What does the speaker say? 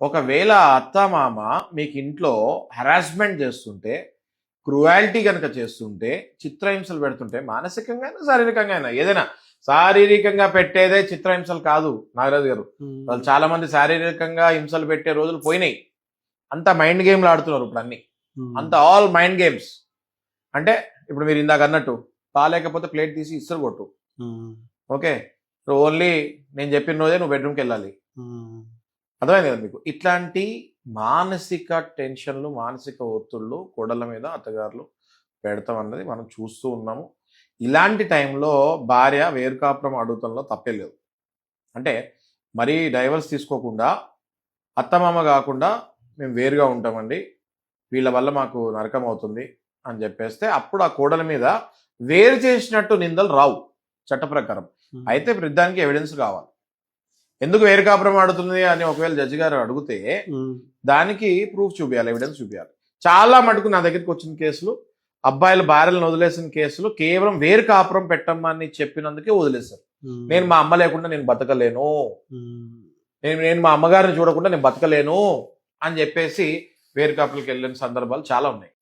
ఒకవేళ అత్త మామ మీకు ఇంట్లో హరాస్మెంట్ చేస్తుంటే క్రువాలిటీ కనుక చేస్తుంటే చిత్రహింసలు పెడుతుంటే మానసికంగా శారీరకంగా అయినా ఏదైనా శారీరకంగా పెట్టేదే చిత్రహింసలు కాదు నాగరాజు గారు. వాళ్ళు చాలా మంది శారీరకంగా హింసలు పెట్టే రోజులు పోయినాయి. అంత మైండ్ గేమ్లు ఆడుతున్నారు ఇప్పుడు అన్ని. అంత ఆల్ మైండ్ గేమ్స్ అంటే ఇప్పుడు మీరు ఇందాక అన్నట్టు బాగాలేకపోతే ప్లేట్ తీసి ఇసురు కొట్టు. ఓకే? ఓన్లీ నేను చెప్పిన రోజే నువ్వు బెడ్రూమ్కి వెళ్ళాలి. అర్థమైంది కదా మీకు? ఇట్లాంటి మానసిక టెన్షన్లు మానసిక ఒత్తిళ్ళు కోడళ్ళ మీద అత్తగారులు పెడతాం అన్నది మనం చూస్తూ ఉన్నాము. ఇలాంటి టైంలో భార్య వేరుకాపురం అడుగుతంలో తప్పే లేదు. అంటే మరీ డైవర్స్ తీసుకోకుండా అత్తమామ కాకుండా మేము వేరుగా ఉంటామండి. వీళ్ళ వల్ల మాకు నరకం అవుతుంది అని చెప్పేస్తే అప్పుడు ఆ కోడల మీద వేరు చేసినట్టు నిందలు రావు చట్ట ప్రకారం. అయితే ఇప్పుడు దానికి ఎవిడెన్స్ కావాలి. ఎందుకు వేరు కాపురం ఆడుతుంది అని ఒకవేళ జడ్జి గారు అడిగితే దానికి ప్రూఫ్ చూపించాలి ఎవిడెన్స్ చూపించాలి చాలా మటుకు నా దగ్గరికి వచ్చిన కేసులు అబ్బాయిల భార్యలను వదిలేసిన కేసులు కేవలం వేరు కాపురం పెట్టమని చెప్పినందుకే వదిలేశారు. నేను మా అమ్మ లేకుండా నేను బతకలేను. నేను నేను మా అమ్మగారిని చూడకుండా నేను బతకలేను అని చెప్పేసి వేరు కాపులకి వెళ్ళిన సందర్భాలు చాలా ఉన్నాయి.